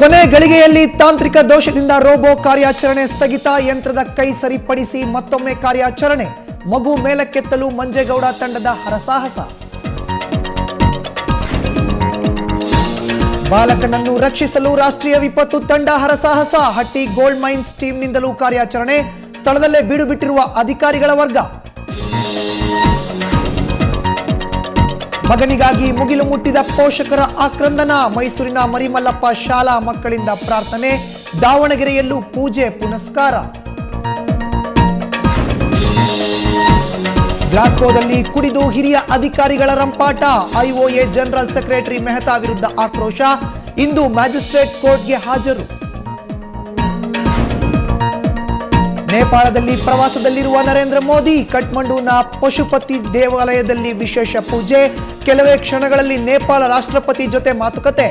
ಕೊನೆ ಗಳಿಗೆಯಲ್ಲಿ ತಾಂತ್ರಿಕ ದೋಷದಿಂದ ರೋಬೋ ಕಾರ್ಯಾಚರಣೆ ಸ್ಥಗಿತ, ಯಂತ್ರದ ಕೈ ಸರಿಪಡಿಸಿ ಮತ್ತೊಮ್ಮೆ ಕಾರ್ಯಾಚರಣೆ, ಮಗು ಮೇಲಕ್ಕೆತ್ತಲು ಮಂಜೇಗೌಡ ತಂಡದ ಹರಸಾಹಸ. ಬಾಲಕನನ್ನು ರಕ್ಷಿಸಲು ರಾಷ್ಟ್ರೀಯ ವಿಪತ್ತು ತಂಡ ಹರಸಾಹಸ, ಹಟ್ಟಿ ಗೋಲ್ಡ್ ಮೈನ್ಸ್ ಟೀಮ್ನಿಂದಲೂ ಕಾರ್ಯಾಚರಣೆ, ಸ್ಥಳದಲ್ಲೇ ಬೀಡು ಬಿಟ್ಟಿರುವ ಅಧಿಕಾರಿಗಳ ವರ್ಗ. ಮಗನಿಗಾಗಿ ಮುಗಿಲು ಮುಟ್ಟಿದ ಪೋಷಕರ ಆಕ್ರಂದನ. ಮೈಸೂರಿನ ಮರಿಮಲ್ಲಪ್ಪ ಶಾಲಾ ಮಕ್ಕಳಿಂದ ಪ್ರಾರ್ಥನೆ, ದಾವಣಗೆರೆಯಲ್ಲೂ ಪೂಜೆ, ಪುನಸ್ಕಾರ. ಗ್ಲಾಸ್ಕೋದಲ್ಲಿ ಕುಡಿದು ಹಿರಿಯ ಅಧಿಕಾರಿಗಳ ರಂಪಾಟ, ಐಒಎ ಜನರಲ್ ಸೆಕ್ರೆಟರಿ ಮೆಹ್ತಾ ವಿರುದ್ಧ ಆಕ್ರೋಶ. ಇಂದು ಮ್ಯಾಜಿಸ್ಟ್ರೇಟ್ ಕೋರ್ಟ್ಗೆ ಹಾಜರು. ನೇಪಾಳದಲ್ಲಿ ಪ್ರವಾಸದಲ್ಲಿರುವ ನರೇಂದ್ರ ಮೋದಿ, ಕಠ್ಮಂಡುನ ಪಶುಪತಿ ದೇವಾಲಯದಲ್ಲಿ ವಿಶೇಷ ಪೂಜೆ. ಕೆಲವೇ ಕ್ಷಣಗಳಲ್ಲಿ ನೇಪಾಳ ರಾಷ್ಟ್ರಪತಿ ಜೊತೆ ಮಾತುಕತೆ.